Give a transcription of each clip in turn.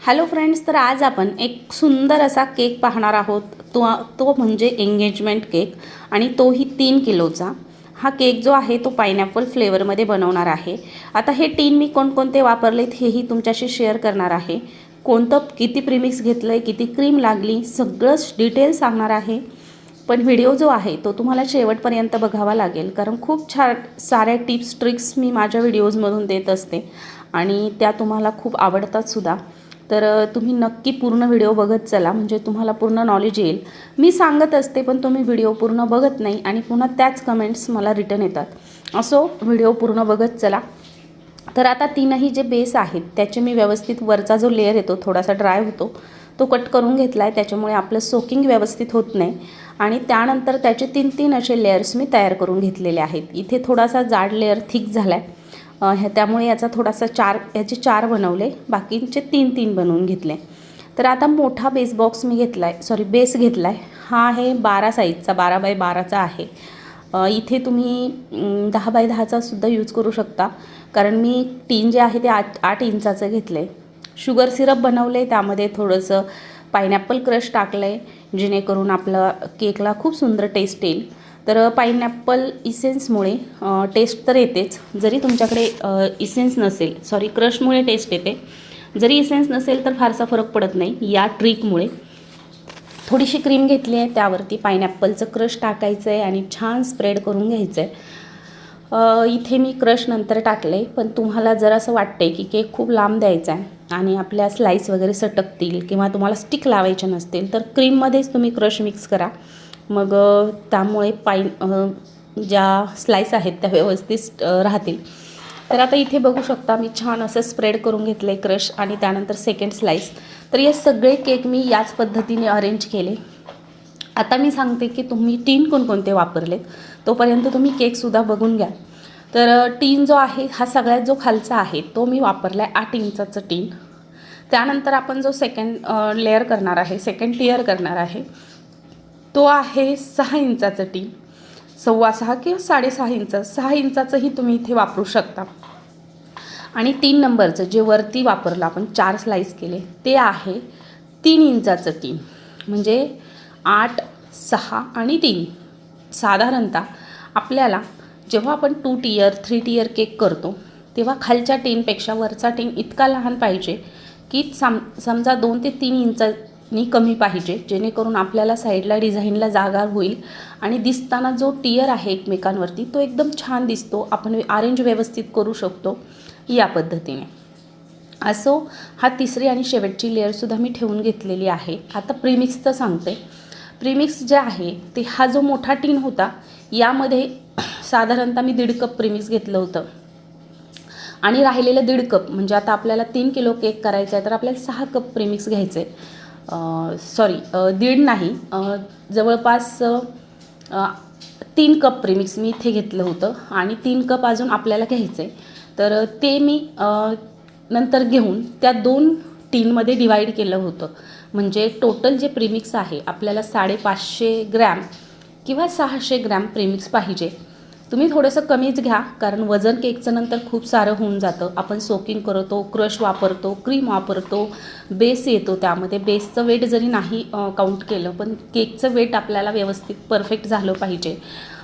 Hello friends तर आज आपण एक सुंदर असा केक पाहणार आहोत. तो तो म्हणजे एंगेजमेंट केक आणि तोही तीन किलोचा. हा केक जो आहे तो पायनॅपल फ्लेवरमध्ये बनवणार आहे. आता हे टीन मी कोणकोणते वापरलेत हेही तुमच्याशी शेअर करणार आहे. कोणतं किती प्रिमिक्स घेतलं आहे किती क्रीम लागली सगळंच डिटेल सांगणार आहे. पण व्हिडिओ जो आहे तो तुम्हाला शेवटपर्यंत बघावा लागेल. कारण खूप छान साऱ्या टिप्स ट्रिक्स मी माझ्या व्हिडिओजमधून देत असते. आणि त्या तुम्हाला खूप आवडतात सुद्धा. तर तुम्ही नक्की पूर्ण व्हिडिओ बघत चला. म्हणजे तुम्हाला पूर्ण नॉलेज येईल. मी सांगत असते पण तुम्ही व्हिडिओ पूर्ण बघत नाही आणि पुन्हा त्याच कमेंट्स मला रिटर्न येतात. असो व्हिडिओ पूर्ण बघत चला. तर आता तीनही जे बेस आहेत त्याचे मी व्यवस्थित वरचा जो लेअर येतो थोडासा ड्राय होतो तो कट करून घेतला आहे त्याच्यामुळे आपलं सोकिंग व्यवस्थित होत नाही. आणि त्यानंतर त्याचे तीन तीन असे लेअर्स मी तयार करून घेतलेले आहेत. इथे थोडासा जाड लेअर थिक झाला आहे ह्या त्यामुळे याचा थोडासा चार याचे चार बनवले. बाकींचे तीन तीन बनवून घेतले. तर आता मोठा बेस बॉक्स मी घेतला आहे सॉरी बेस घेतला आहे हा आहे बारा साईजचा बारा बाय बाराचा आहे इथे तुम्ही दहा बाय दहाचा सुद्धा यूज करू शकता. कारण मी टीन जे आहे ते आठ आठ इंचाचं घेतलं आहे शुगर सिरप बनवलं आहे त्यामध्ये थोडंसं पायनॅपल क्रश टाकलं आहे जेणेकरून आपलं केकला खूप सुंदर टेस्ट येईल. तर पायनॅपल इसेन्समुळे टेस्ट तर येतेच. जरी तुमच्याकडे इसेन्स नसेल सॉरी क्रशमुळे टेस्ट येते. जरी इसेन्स नसेल तर फारसा फरक पडत नाही. या ट्रिकमुळे थोडीशी क्रीम घेतली आहे त्यावरती पायनॅपलचं क्रश टाकायचं आहे आणि छान स्प्रेड करून घ्यायचं आहे इथे मी क्रश नंतर टाकले पण तुम्हाला जर असं वाटतं आहे की केक खूप लांब द्यायचा आहे आणि आपल्या स्लाईस वगैरे सटकतील किंवा तुम्हाला स्टिक लावायचे नसतील तर क्रीममध्येच तुम्ही क्रश मिक्स करा. मग त्यामुळे पाय ज्या स्लाईस आहेत त्या व्यवस्थित राहतील. तर आता इथे बघू शकता मी छान असं स्प्रेड करून घेतलं आहे क्रश आणि त्यानंतर सेकंड स्लाईस तर हे सगळे केक मी याच पद्धतीने अरेंज केले. आता मी सांगते की तुम्ही टीन कोणकोणते वापरलेत. तोपर्यंत तुम्ही केकसुद्धा बघून घ्या. तर टीन जो आहे हा सगळ्यात जो खालचा आहे तो मी वापरला आहे आठ इंचाचं टीन. त्यानंतर आपण जो सेकंड लेअर करणार आहे सेकंड टियर करणार आहे तो आहे सहा इंचाचं टीन. सव्वा सहा किंवा साडेसहा इंच सहा इंचाचंही तुम्ही इथे वापरू शकता. आणि तीन नंबरचं जे वरती वापरलं आपण चार स्लाईस केले ते आहे तीन इंचाचं टीन. म्हणजे आठ सहा आणि तीन. साधारणतः आपल्याला जेव्हा आपण two tier three tier cake करतो तेव्हा खालच्या टीनपेक्षा वरचा टीन इतका लहान पाहिजे की सम समजा दोन ते तीन इंचानी कमी पाहिजे जेणेकरून आपल्याला साईडला डिझाईनला जागा होईल आणि दिसताना जो टीयर आहे एकमेकांवरती तो एकदम छान दिसतो. आपण अरेंज व्यवस्थित करू शकतो या पद्धतीने. असो हा तिसरी आणि शेवटची लेअरसुद्धा मी ठेवून घेतलेली आहे. आता प्रीमिक्सचं सांगते. प्रीमिक्स जे आहे ते हा जो मोठा टीन होता यामध्ये साधारणतः मी दीड कप प्रीमिक्स घेतलं होतं. आणि राहिलेलं दीड कप म्हणजे आता आपल्याला तीन किलो केक करायचा आहे तर आपल्याला सहा कप प्रिमिक्स घ्यायचे. सॉरी दीड नाही जवळपास तीन कप प्रिमिक्स मी इथे घेतलं होतं. आणि तीन कप अजून आपल्याला घ्यायचं. आहे तर ते मी नंतर घेऊन त्या दोन टीनमध्ये डिवाईड केलं होतं. म्हणजे टोटल जे प्रिमिक्स आहे आपल्याला साडेपाचशे ग्रॅम किंवा सहाशे ग्रॅम प्रिमिक्स पाहिजे. तुम्ही थोडंसं कमीच घ्या कारण वजन केकचं नंतर खूप सारं होऊन जातं. आपण सोकिंग करतो क्रश वापरतो क्रीम वापरतो बेस येतो त्यामध्ये. बेसचं वेट जरी नाही काउंट केलं पण केकचं वेट आपल्याला व्यवस्थित परफेक्ट झालं पाहिजे.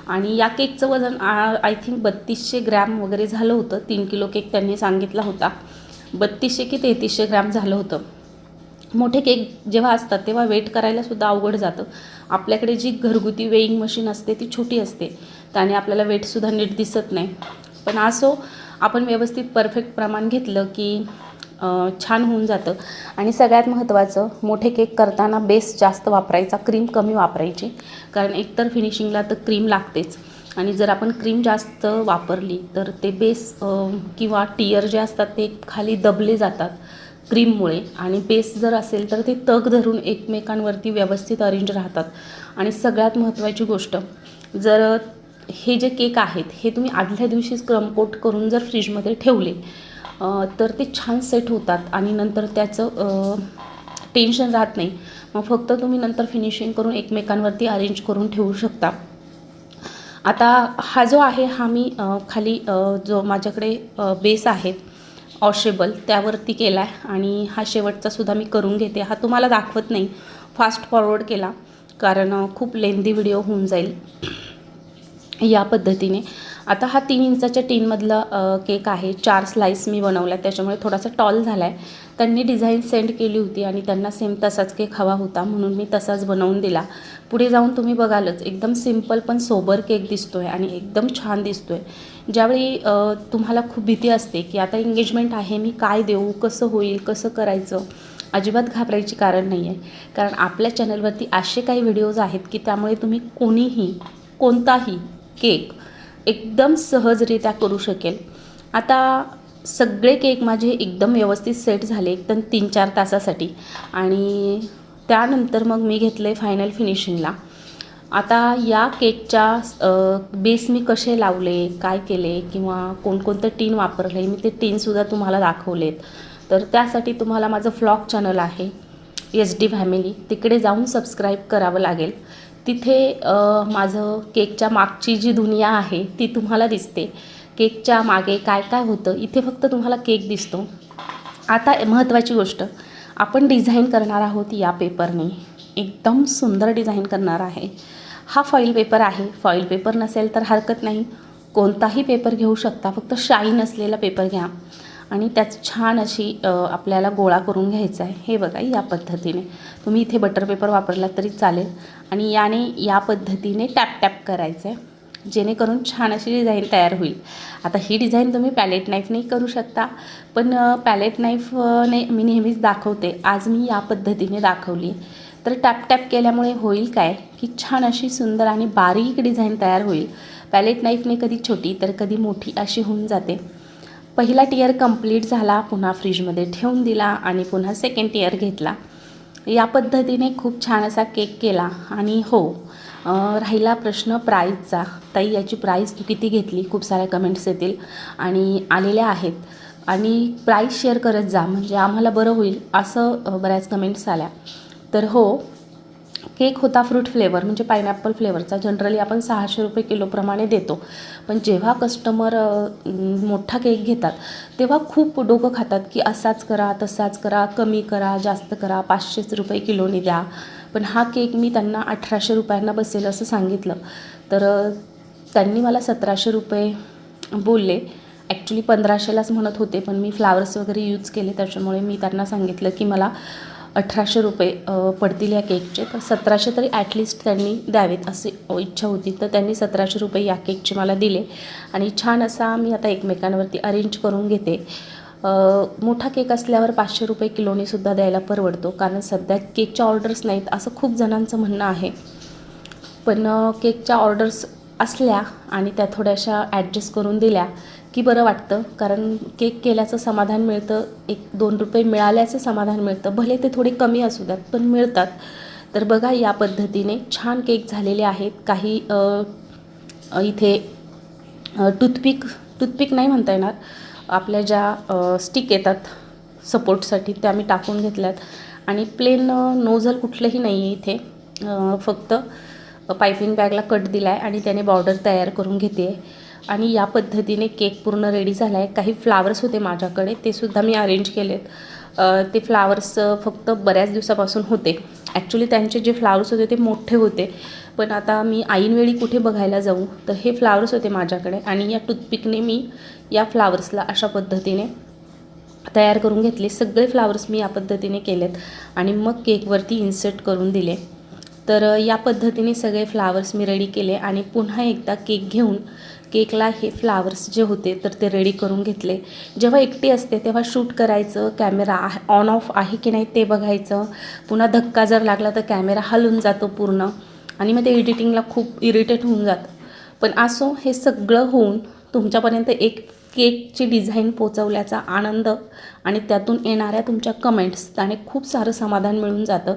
आणि या केकचं वजन आय थिंक बत्तीसशे ग्रॅम वगैरे झालं होतं. तीन किलो केक त्यांनी सांगितला होता. बत्तीसशे की तेहतीसशे ग्रॅम झालं होतं. मोठे केक जेव्हा असतात तेव्हा वेट करायलासुद्धा अवघड जातं. आपल्याकडे जी घरगुती वेईंग मशीन असते ती छोटी असते. त्याने आपल्याला वेटसुद्धा नीट दिसत नाही. पण असो आपण व्यवस्थित परफेक्ट प्रमाण घेतलं की छान होऊन जातं. आणि सगळ्यात महत्त्वाचं मोठे केक करताना बेस जास्त वापरायचा क्रीम कमी वापरायची. कारण एकतर फिनिशिंगला तर क्रीम लागतेच. आणि जर आपण क्रीम जास्त वापरली तर ते बेस किंवा टियर जे असतात ते खाली दबले जातात. क्रीममुळे. आणि बेस जर असेल तर ते तग धरून एकमेकांवरती व्यवस्थित अरेंज राहतात. आणि सगळ्यात महत्त्वाची गोष्ट जर हे जे केक आहेत हे तुम्ही आदल्या दिवशीच क्रमकोट करून जर फ्रीजमध्ये ठेवले तर ते छान सेट होतात आणि नंतर त्याचं टेन्शन राहत नाही. मग फक्त तुम्ही नंतर फिनिशिंग करून एकमेकांवरती अरेंज करून ठेवू शकता. आता हा जो आहे हा मी खाली जो माझ्याकडे बेस आहे ऑशेबल त्यावरती केला आहे आणि हा शेवटचा सुद्धा मी करून घेते. हा तुम्हाला दाखवत नाही. फास्ट फॉरवर्ड केला. कारण खूप लेंदी व्हिडिओ होऊन जाईल. या पद्धतीने. आता हा तीन इंचाच्या टीनमधला केक आहे. चार स्लाईस मी बनवल्या. त्याच्यामुळे थोडासा टॉल झाला आहे त्यांनी डिझाईन सेंड केली होती आणि त्यांना सेम तसाच केक हवा होता म्हणून मी तसाच बनवून दिला. पुढे जाऊन तुम्ही बघालच एकदम सिंपल पण सोबर केक दिसतो आहे आणि एकदम छान दिसतो आहे ज्यावेळी तुम्हाला खूप भीती असते की आता एंगेजमेंट आहे मी काय देऊ कसं होईल कसं करायचं अजिबात घाबरायची कारण नाही आहे कारण आपल्या चॅनलवरती असे काही व्हिडिओज आहेत की त्यामुळे तुम्ही कोणीही कोणताही केक एकदम सहजरित्या करू शकेल. आता सगळे केक माझे एकदम व्यवस्थित सेट झाले एकदम तीन चार तासासाठी. आणि त्यानंतर मग मी घेतले फायनल फिनिशिंगला आता या केकच्या बेस मी कसे लावले काय केले किंवा कोणकोणतं टीन वापरले मी ते टीनसुद्धा तुम्हाला दाखवलेत. तर त्यासाठी तुम्हाला माझं फ्लॉग चॅनल आहे एच डी फॅमिली तिकडे जाऊन सबस्क्राईब करावं लागेल. तिथे माझं केकच्या मागची जी दुनिया आहे ती तुम्हाला दिसते. केकच्या मागे काय काय होतं इथे फक्त तुम्हाला केक दिसतो. आता महत्त्वाची गोष्ट आपण डिझाईन करणार आहोत या पेपरने एकदम सुंदर डिझाईन करणार आहे. हा फॉईल पेपर आहे. फॉईल पेपर नसेल तर हरकत नाही. कोणताही पेपर घेऊ शकता. फक्त शाईन असलेला पेपर घ्या. आणि त्याच छान अशी आपल्याला गोळा करून घ्यायचा आहे. हे बघा या पद्धतीने. तुम्ही इथे बटर पेपर वापरला तरी चालेल. आणि याने या पद्धतीने टॅप टॅप करायचं आहे जेणेकरून छान अशी डिझाईन तयार होईल. आता ही डिझाईन तुम्ही पॅलेट नाईफने करू शकता. पण पॅलेट नाईफने मी नेहमीच दाखवते. आज मी या पद्धतीने दाखवली. तर टॅप टॅप केल्यामुळे होईल काय? की छान अशी सुंदर आणि बारीक डिझाईन तयार होईल. पॅलेट नाईफने कधी छोटी तर कधी मोठी अशी होऊन जाते. पहिला टियर कंप्लीट झाला पुन्हा फ्रीजमध्ये ठेवून दिला आणि पुन्हा सेकंड टियर घेतला. या पद्धतीने खूप छान असा केक केला. आणि हो राहिला प्रश्न प्राईजचा ताई याची प्राईज तू किती घेतली? खूप साऱ्या कमेंट्स येतील. आणि आलेल्या आहेत. आणि प्राईज शेअर करत जा. म्हणजे आम्हाला बरं होईल असं बऱ्याच कमेंट्स आल्या. तर हो केक होता फ्रूट फ्लेवर म्हणजे पायनॅपल फ्लेवरचा जनरली आपण सहाशे रुपये किलोप्रमाणे देतो. पण जेव्हा कस्टमर मोठा केक घेतात तेव्हा खूप डोकं खातात की असाच करा तसाच करा कमी करा जास्त करा पाचशेच रुपये किलोनी द्या. पण हा केक मी त्यांना अठराशे रुपयांना बसेल असं सांगितलं. तर त्यांनी मला सतराशे रुपये बोलले. ॲक्च्युली पंधराशेलाच म्हणत होते पण मी फ्लावर्स वगैरे यूज केले त्याच्यामुळे मी त्यांना सांगितलं की मला अठराशे रुपये पडतील या केकचे. तर सतराशे तरी ॲटलिस्ट त्यांनी द्यावेत अशी इच्छा होती. तर त्यांनी सतराशे रुपये या केकचे मला दिले. आणि छान असा मी आता एकमेकांवरती अरेंज करून घेते. मोठा केक असल्यावर पाचशे रुपये किलोनीसुद्धा द्यायला परवडतो. कारण सध्या केकच्या ऑर्डर्स नाहीत असं खूप जणांचं म्हणणं आहे. पण केकच्या ऑर्डर्स असल्या आणि त्या थोड्याशा ॲडजस्ट करून दिल्या की बरं वाटतं. कारण केक केल्याचं समाधान मिळतं एक दोन रुपये मिळाल्याचं समाधान मिळतं. भले ते थोडे कमी असू द्यात पण मिळतात. तर बघा या पद्धतीने छान केक झालेले आहेत. काही इथे टूथपिक टूथपिक नाही म्हणता येणार. आपल्या ज्या स्टिक येतात सपोर्टसाठी त्या मी टाकून घेतल्यात. आणि प्लेन नोझल कुठलंही नाही आहे इथे फक्त पायपिंग बॅगला कट दिला आहे आणि त्याने बॉर्डर तयार करून घेते आहे आणि या पद्धतीने केक पूर्ण रेडी झाला आहे काही फ्लावर्स होते माझ्याकडे ते सुद्धा मी अरेंज केलेत. ते फ्लावर्स फक्त बऱ्याच दिवसापासून होते. ॲक्च्युली त्यांचे जे फ्लावर्स होते ते मोठे होते. पण आता मी ऐनवेळी कुठे बघायला जाऊ तर हे फ्लावर्स होते माझ्याकडे आणि या टूथपिकने मी या फ्लावर्सला अशा पद्धतीने तयार करून घेतले. सगळे फ्लावर्स मी या पद्धतीने केलेत आणि मग केकवरती इन्सर्ट करून दिले. तर या पद्धतीने सगळे फ्लावर्स मी रेडी केले आणि पुन्हा एकदा केक घेऊन केकला हे फ्लावर्स जे होते तर ते रेडी करून घेतले. जेव्हा एकटी असते तेव्हा शूट करायचं कॅमेरा ऑन ऑफ आहे की नाही ते बघायचं. पुन्हा धक्का जर लागला तर कॅमेरा हलून जातो पूर्ण. आणि मग ते एडिटिंगला खूप इरिटेट होऊन जातं. पण असो हे सगळं होऊन तुमच्यापर्यंत एक केकची डिझाईन पोचवल्याचा आनंद आणि त्यातून येणाऱ्या तुमच्या कमेंट्स त्याने खूप सारं समाधान मिळून जातं.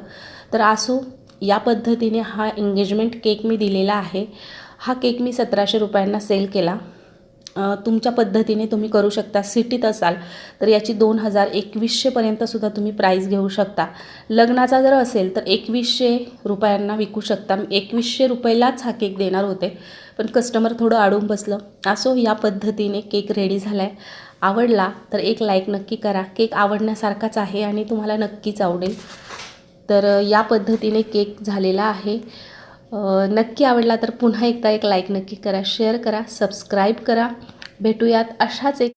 तर असो या पद्धतीने हा एंगेजमेंट केक मी दिलेला आहे. हा केक मी सतराशे रुपयांना सेल केला. तुमच्या पद्धतीने तुम्ही करू शकता सिटीत असाल तर याची दोन हजार एकवीसशेपर्यंतसुद्धा तुम्ही प्राईस घेऊ शकता. लग्नाचा जर असेल तर एकवीसशे रुपयांना विकू शकता. एकवीसशे रुपयालाच हा केक देणार होते पण कस्टमर थोडं अडून बसलं. असो या पद्धतीने केक रेडी झाला आहे आवडला तर एक लाईक नक्की करा. केक आवडण्यासारखाच आहे आणि तुम्हाला नक्कीच आवडेल. तर या पद्धतीने केक झालेला आहे. नक्की आवडला तर पुन्हा एकदा एक लाईक नक्की करा शेअर करा सबस्क्राईब करा. भेटूयात अशाच एक